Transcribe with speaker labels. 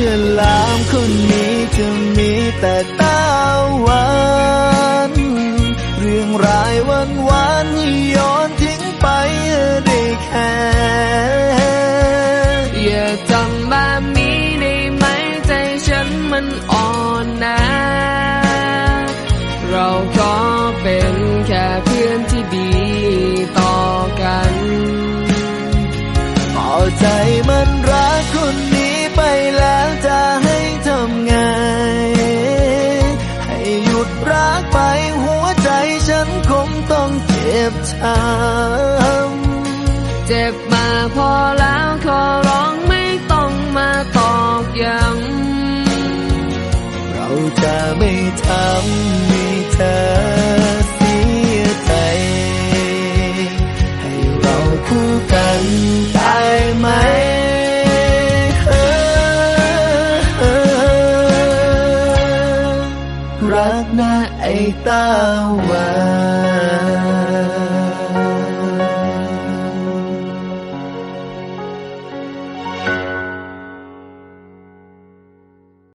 Speaker 1: ฉลามคนนี้จะมีแต่ตาหวานเรื่องรายวันวานให้ย้อนทิ้งไปได้แค่
Speaker 2: อย่าทำแบบนี้ได้ไหมใจฉันมันอ่อนนะ เราขอเป็นแค่เพื่อนที่ดีต่อกัน
Speaker 1: ต่อใจมันรักคนนี้ แล้วจะให้ทำไง ให้หยุดรักไปหัวใจฉันคงต้องเจ็บช้ำ
Speaker 2: เจ็บมาพอแล้วขอร้องไม่ต้องมาตอกย้ำ
Speaker 1: เราจะไม่ทำ รักนะไอ้ตาหวาน